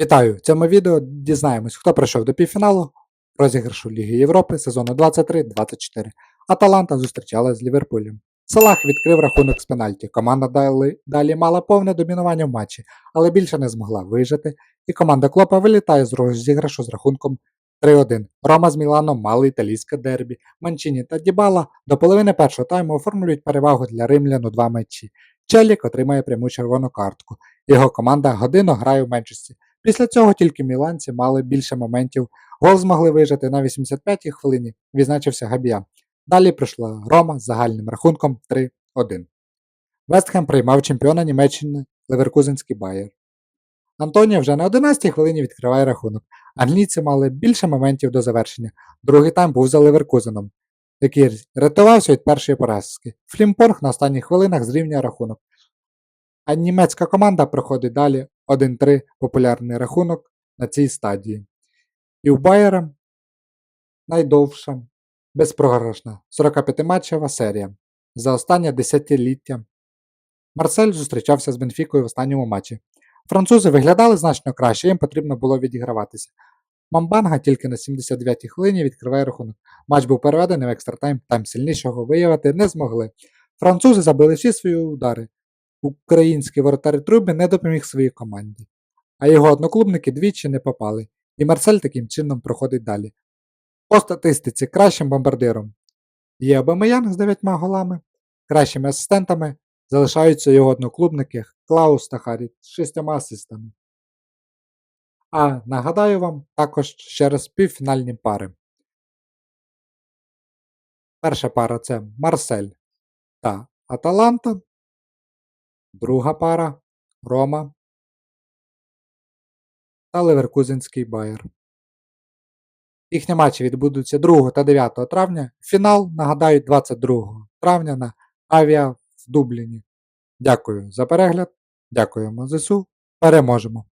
Вітаю! В цьому відео дізнаємось, хто пройшов до півфіналу розіграшу Ліги Європи сезону 23-24. Аталанта зустрічалась з Ліверпулем. Салах відкрив рахунок з пенальті. Команда далі, далі мала повне домінування в матчі, але більше не змогла вижити, і команда Клопа вилітає з розіграшу з рахунком 3-1. Рома з Міланом мали італійське дербі. Манчині та Дібала до половини першого тайму оформлюють перевагу для римлян у два м'ячі. Челік отримає пряму червону картку. Його команда годину грає в меншості. Після цього тільки міланці мали більше моментів. Гол змогли вижити на 85-й хвилині, відзначився Габія. Далі прийшла Рома з загальним рахунком 3-1. Вестхем приймав чемпіона Німеччини Леверкузенський Байер. Антонія вже на 11-й хвилині відкриває рахунок. Англійці мали більше моментів до завершення. Другий тайм був за Леверкузеном, який рятувався від першої поразки. Флімпорг на останніх хвилинах зрівнює рахунок. А німецька команда проходить далі 1-3 популярний рахунок на цій стадії. І у Байера найдовша, безпрограшна 45-матчева серія за останнє десятиліття. Марсель зустрічався з Бенфікою в останньому матчі. Французи виглядали значно краще, їм потрібно було відіграватися. Мамбанга тільки на 79-й хвилині відкриває рахунок. Матч був переведений в екстратайм, тайм сильнішого виявити не змогли. Французи забили всі свої удари. Український воротар Труби не допоміг своїй команді, а його одноклубники двічі не попали, і Марсель таким чином проходить далі. По статистиці кращим бомбардиром є Абамеян з 9 голами, кращими асистентами залишаються його одноклубники Клаус та Харі з 6 асистами. А нагадаю вам також ще раз півфінальні пари. Перша пара це Марсель та Аталанта. Друга пара Рома та Леверкузенський Байер. Їхні матчі відбудуться 2 та 9 травня. Фінал, нагадаю, 22 травня на Авіа в Дубліні. Дякую за перегляд. Дякуємо ЗСУ. Переможемо!